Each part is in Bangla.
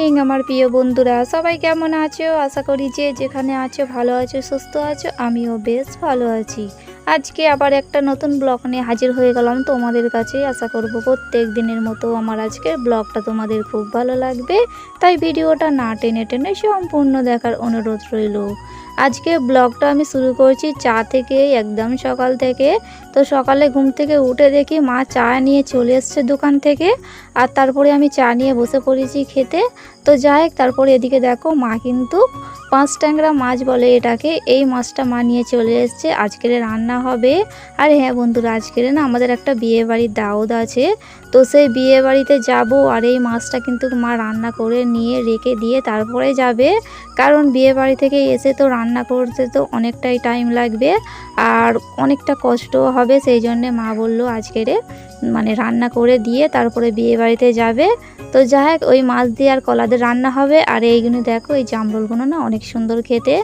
আমার প্রিয় বন্ধুরা। সবাই কেমন আছো? আশা করি যে যেখানে আছো, ভালো আছো, সুস্থ আছো। আমিও বেশ ভালো আছি। আজকে আবার একটা নতুন ব্লগ নিয়ে হাজির হয়ে গেলাম তোমাদের কাছে। আশা করব প্রত্যেক দিনের মতো আমার আজকের ব্লগটা তোমাদের খুব ভালো লাগবে। তাই ভিডিওটা না টেনে টেনে সম্পূর্ণ দেখার অনুরোধ রইল। আজকে ব্লগটা আমি শুরু করছি চা থেকে, একদম সকাল থেকে। তো সকালে ঘুম থেকে উঠে দেখি মা চা নিয়ে চলে এসছে দোকান থেকে। আর তারপরে আমি চা নিয়ে বসে পড়েছি খেতে। তো যাই তারপরে এদিকে দেখো মা কিন্তু পাঁচ ট্যাংরা মাছ বলে এটাকে। এই মাছটা মা নিয়ে চলে এসছে। আজকের রান্না হবে। আর হ্যাঁ বন্ধুরা, আজকের না আমাদের একটা বিয়ে বাড়ির আছে। তো সেই বিয়ে বাড়িতে যাব আর এই মাছটা কিন্তু মা রান্না করে নিয়ে রেখে দিয়ে তারপরে যাবে। কারণ বিয়ে বাড়ি থেকে এসে তো রান্না করতে তো অনেকটাই টাইম লাগবে। আর অনেকটা কষ্টও হবে, সেই জন্যে মা বলল আজকেরে মানে রান্না করে দিয়ে তারপরে বিয়ে বাড়িতে যাবে। তো যাই হোক, ওই মাছ দিয়ে আর কলাদের রান্না হবে। আর এইগুলো দেখো, এই জামরুলগুলো না অনেক সুন্দর খেতে।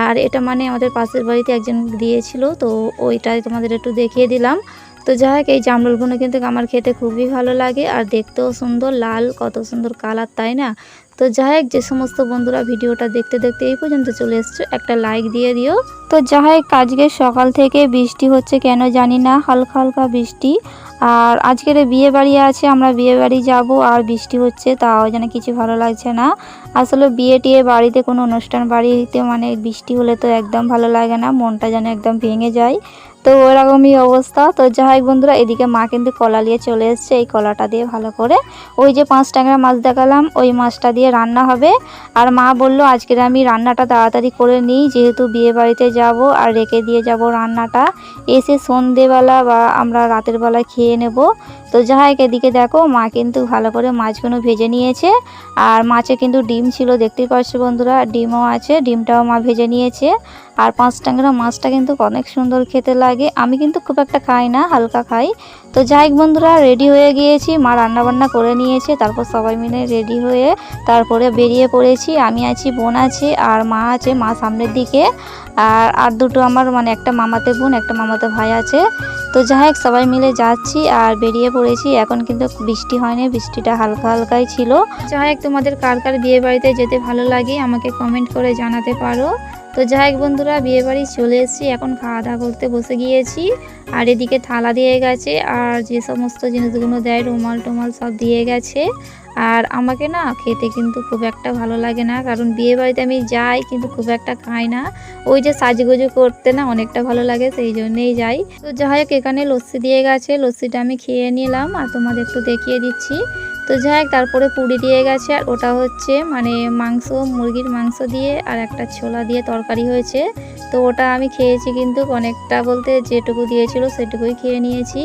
আর এটা মানে আমাদের পাশের বাড়িতে একজন দিয়েছিল তো ওইটাই তোমাদের একটু দেখিয়ে দিলাম। তো যাই হোক, এই জামরুলগুলো কিন্তু আমার খেতে খুবই ভালো লাগে আর দেখতেও সুন্দর, লাল, কত সুন্দর কালার, তাই না? তো যাই হোক, যে সমস্ত বন্ধুরা ভিডিওটা দেখতে দেখতে এই পর্যন্ত চলে এসছো, একটা লাইক দিয়ে দিও। তো যাই হোক, আজকে সকাল থেকে বৃষ্টি হচ্ছে কেন জানি না, হালকা হালকা বৃষ্টি। আর আজকের বিয়ে বাড়ি আছে, আমরা বিয়ে বাড়ি যাব আর বৃষ্টি হচ্ছে, তাও যেন কিছু ভালো লাগছে না। আসলে বিয়ে টিয়ে বাড়িতে কোনো অনুষ্ঠান বাড়িতে মানে বৃষ্টি হলে তো একদম ভালো লাগে না, মনটা যেন একদম ভেঙে যায়। তো ওরকমই অবস্থা। তো যাই বন্ধুরা, এদিকে মা কিন্তু কলা নিয়ে চলে এসছে। এই কলাটা দিয়ে ভালো করে ওই যে পাঁচ ট্যাংরা মাছ দেখালাম, ওই মাছটা দিয়ে রান্না হবে। আর মা বলল, আজকের আমি রান্নাটা তাড়াতাড়ি করে নিই, যেহেতু বিয়ে বাড়িতে যাব আর রেখে দিয়ে যাব রান্নাটা। এসে সন্ধেবেলা বা আমরা রাতের বেলা খেয়ে নেব। তো যাই হোক এদিকে দেখো, মা কিন্তু ভালো করে মাছগুলো ভেজে নিয়েছে। আর মাছে কিন্তু ডিম ছিল, দেখতেই পাচ্ছ বন্ধুরা, ডিমও আছে, ডিমটাও মা ভেজে নিয়েছে। আর পাঁচ টাঙ্গরা মাছটা কিন্তু অনেক সুন্দর খেতে লাগে। আমি কিন্তু খুব একটা খাই না, হালকা খাই। তো যাই হোক বন্ধুরা রেডি হয়ে গিয়েছি। মা রান্নাবান্না করে নিয়েছে, তারপর সবাই মিলে রেডি হয়ে তারপরে বেরিয়ে পড়েছি। আমি আছি, বোন আছে, আর মা আছে, মা সামনের দিকে। আর আর দুটো আমার মানে একটা মামাতে বোন, একটা মামাতে ভাই আছে। তো যাই হোক, সবাই মিলে যাচ্ছি আর বেরিয়ে পড়েছি। এখন কিন্তু বৃষ্টি হয়নি, বৃষ্টিটা হালকা হালকাই ছিল। যাই হোক, তোমাদের কার কার বিয়ে বাড়িতে যেতে ভালো লাগে আমাকে কমেন্ট করে জানাতে পারো। তো যাই হোক বন্ধুরা, বিয়ে বাড়ি চলে এসেছি। এখন খাওয়া দাওয়া করতে বসে গিয়েছি। আর এদিকে থালা দিয়ে গেছে, আর যে সমস্ত জিনিসগুলো দেয়, রুমাল টুমাল সব দিয়ে গেছে। আর আমাকে না খেতে কিন্তু খুব একটা ভালো লাগে না, কারণ বিয়ে বাড়িতে আমি যাই কিন্তু খুব একটা খাই না। ওই যে সাজগুজু করতে না অনেকটা ভালো লাগে, সেই জন্যেই যাই। তো যাই হোক, এখানে লস্যি দিয়ে গেছে, লস্যিটা আমি খেয়ে নিলাম, আর তোমাদের একটু দেখিয়ে দিচ্ছি। তো যাই তারপরে পুরি দিয়ে গেছে আর ওটা হচ্ছে মানে মাংস, মুরগির মাংস দিয়ে আর একটা ছোলা দিয়ে তরকারি হয়েছে। তো ওটা আমি খেয়েছি কিন্তু অনেকটা বলতে যেটুকু দিয়েছিল সেটুকুই খেয়ে নিয়েছি।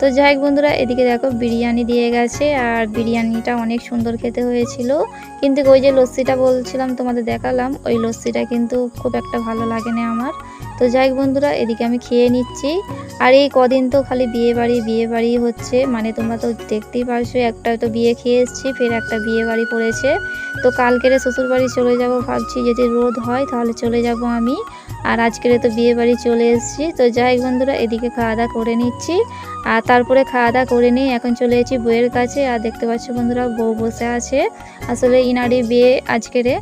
তো যাই হোক বন্ধুরা, এদিকে দেখো বিরিয়ানি দিয়ে গেছে আর বিরিয়ানিটা অনেক সুন্দর খেতে হয়েছিল। কিন্তু ওই যে লস্যিটা বলছিলাম, তোমাদের দেখালাম, ওই লস্যিটা কিন্তু খুব একটা ভালো লাগে না আমার। তো যাই হোক বন্ধুরা, এদিকে আমি খেয়ে নিচ্ছি। আর এই কদিন তো খালি বিয়ে বাড়ি বিয়ে বাড়ি হচ্ছে। মানে তোমরা তো দেখতেই পারছ, একটা তো বিয়ে খেয়ে এসেছি, ফের একটা বিয়ে বাড়ি পড়েছে। তো কালকেরে শ্বশুর বাড়ি চলে যাব ভাবছি, যদি রোদ হয় তাহলে চলে যাব আমি। আর আজকের তো বিয়ে বাড়ি চলে এসেছি। তো যাই বন্ধুরা, এদিকে খাওয়া দাওয়া করে নিচ্ছি। আর তারপরে খাওয়া দাওয়া করে নিয়ে এখন চলে এসেছি বউয়ের কাছে। আর দেখতে পাচ্ছ বন্ধুরা, বউ বসে আছে। আসলে ইনারি বিয়ে আজকেরে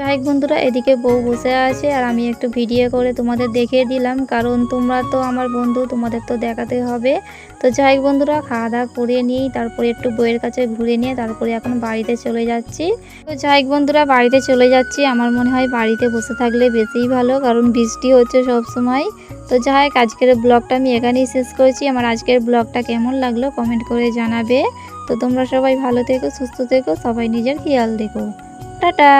যাই বন্ধুরা, এদিকে বউ বসে আছে আর আমি একটু ভিডিও করে তোমাদের দেখিয়ে দিলাম। কারণ তোমরা তো আমার বন্ধু, তোমাদের তো দেখাতে হবে। তো যাই বন্ধুরা, খাওয়া দাওয়া করে নিয়েই তারপরে একটু বইয়ের কাছে ঘুরে নিয়ে তারপরে এখন বাড়িতে চলে যাচ্ছি। তো যাই বন্ধুরা, বাড়িতে চলে যাচ্ছি। আমার মনে হয় বাড়িতে বসে থাকলে বেশিই ভালো, কারণ বৃষ্টি হচ্ছে সব সময়। তো যাই আজকের ব্লগটা আমি এখানেই শেষ করেছি। আমার আজকের ব্লগটা কেমন লাগল কমেন্ট করে জানাবে। তো তোমরা সবাই ভালো থেকো, সুস্থ থেকো, সবাই নিজের খেয়াল দেখো টাটা।